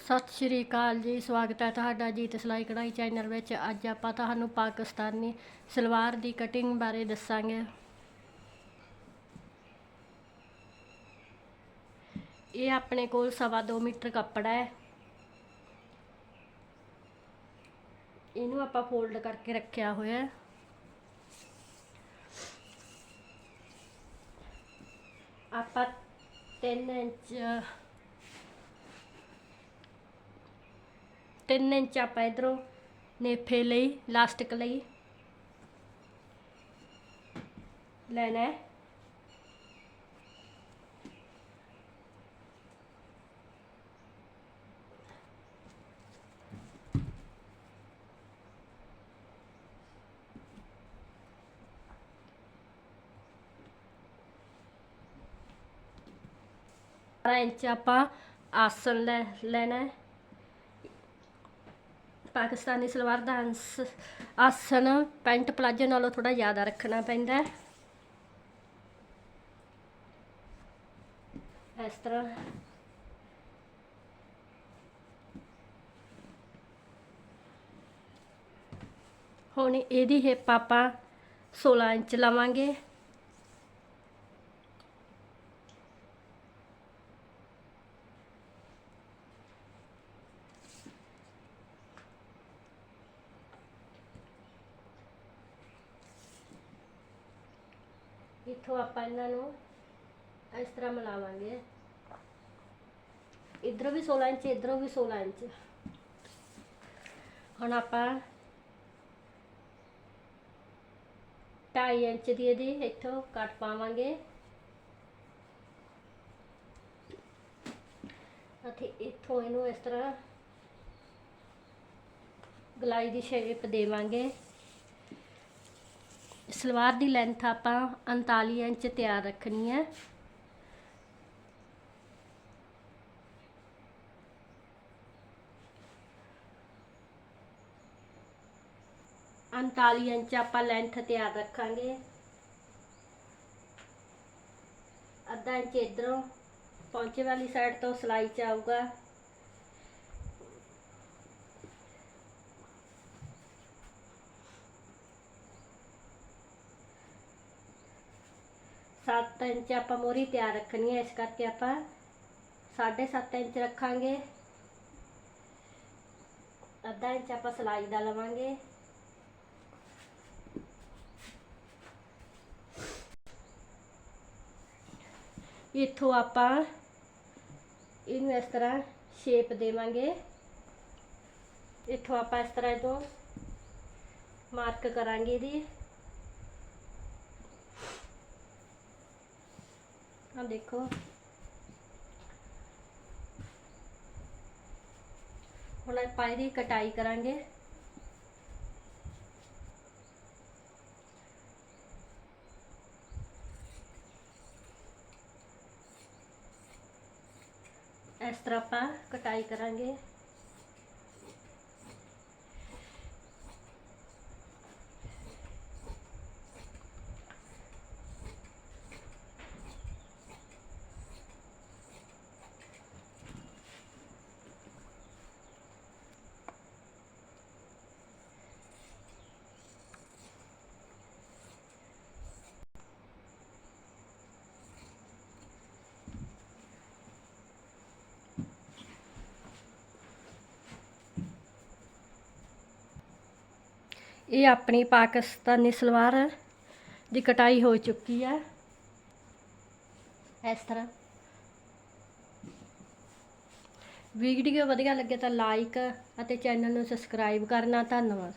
ਸਤਿ ਸ਼੍ਰੀ ਅਕਾਲ ਜੀ, ਸਵਾਗਤ ਹੈ ਤੁਹਾਡਾ ਜੀਤ ਸਿਲਾਈ ਕਢਾਈ ਚੈਨਲ ਵਿੱਚ। ਅੱਜ ਆਪਾਂ ਤੁਹਾਨੂੰ ਪਾਕਿਸਤਾਨੀ ਸਲਵਾਰ ਦੀ ਕਟਿੰਗ ਬਾਰੇ ਦੱਸਾਂਗੇ। ਇਹ ਆਪਣੇ ਕੋਲ ਸਵਾ ਦੋ ਮੀਟਰ ਕੱਪੜਾ ਹੈ। ਇਹਨੂੰ ਆਪਾਂ ਫੋਲਡ ਕਰਕੇ ਰੱਖਿਆ ਹੋਇਆ ਹੈ। ਆਪਾਂ 3 ਇੰਚ ਤਿੰਨ ਇੰਚ ਆਪਾਂ ਇਧਰੋਂ ਨੇਫੇ ਲਈ ਲਾਸਟਿਕ ਲਈ। ਲੈਣਾ ਹੈ। ਇੰਚ ਆਪਾਂ ਆਸਨ ਲੈ, ਲੈਣਾ ਹੈ। ਪਾਕਿਸਤਾਨੀ ਸਲਵਾਰ ਦਾ ਅੰਸ- ਆਸਨ ਪੈਂਟ ਪਲਾਜੋ ਨਾਲੋਂ ਥੋੜਾ ਜ਼ਿਆਦਾ ਰੱਖਣਾ ਪੈਂਦਾ ਹੈ। ਇਸ ਤਰ੍ਹਾਂ। ਹੁਣ ਇਹਦੀ ਹਿੱਪ ਆਪਾਂ 16 ਇੰਚ ਲਵਾਂਗੇ। ਇੱਥੋਂ ਆਪਾਂ ਇਹਨਾਂ ਨੂੰ ਇਸ ਤਰ੍ਹਾਂ ਮਿਲਾਵਾਂਗੇ। ਇਧਰੋਂ ਵੀ 16 ਇੰਚ, ਇਧਰੋਂ ਵੀ 16 ਇੰਚ। ਹੁਣ ਆਪਾਂ 2.5 ਇੰਚ ਦੀ ਇਹਦੀ ਇੱਥੋਂ ਕੱਟ ਪਾਵਾਂਗੇ। ਅਤੇ ਇੱਥੋਂ ਇਹਨੂੰ ਇਸ ਤਰ੍ਹਾਂ ਗਲਾਈ ਦੀ ਸ਼ੇਪ ਦੇਵਾਂਗੇ। ਸਲਵਾਰ ਦੀ ਲੈਂਥ ਆਪਾਂ 39 ਇੰਚ ਤਿਆਰ ਰੱਖਣੀ ਹੈ। ਉਨਤਾਲੀ ਇੰਚ ਆਪਾਂ ਲੈਂਥ ਤਿਆਰ ਰੱਖਾਂਗੇ। ਅੱਧਾ ਇੰਚ ਇਧਰੋਂ, ਪੌਂਚੇ ਵਾਲੀ ਸਾਈਡ ਤੋਂ ਸਲਾਈ ਚ ਆਊਗਾ। ਸੱਤ ਇੰਚ ਆਪਾਂ ਮੋਰੀ ਤਿਆਰ ਰੱਖਣੀ ਹੈ, ਇਸ ਕਰਕੇ ਆਪਾਂ 7.5 ਇੰਚ ਰੱਖਾਂਗੇ। ਅੱਧਾ ਇੰਚ ਆਪਾਂ ਸਲਾਈ ਦਾ ਲਵਾਂਗੇ। ਇੱਥੋਂ ਆਪਾਂ ਇਹਨੂੰ ਇਸ ਤਰ੍ਹਾਂ ਸ਼ੇਪ ਦੇਵਾਂਗੇ। ਇੱਥੋਂ ਆਪਾਂ ਇਸ ਤਰ੍ਹਾਂ ਤੋਂ ਮਾਰਕ ਕਰਾਂਗੇ ਇਹਦੀ। ਆ ਦੇਖੋ ਹੁਣ ਆਪਾਂ ਇਹਦੀ ਕਟਾਈ ਕਰਾਂਗੇ ਇਸ ਤਰ੍ਹਾਂ ਆਪਾਂ ਕਟਾਈ ਕਰਾਂਗੇ ਇਹ ਆਪਣੀ ਪਾਕਿਸਤਾਨੀ ਸਲਵਾਰ ਦੀ ਕਟਾਈ ਹੋ ਚੁੱਕੀ ਹੈ। ਇਸ ਤਰ੍ਹਾਂ। ਵੀਡੀਓ ਵਧੀਆ ਲੱਗੇ ਤਾਂ ਲਾਈਕ ਅਤੇ ਚੈਨਲ ਨੂੰ ਸਬਸਕ੍ਰਾਈਬ ਕਰਨਾ। ਧੰਨਵਾਦ।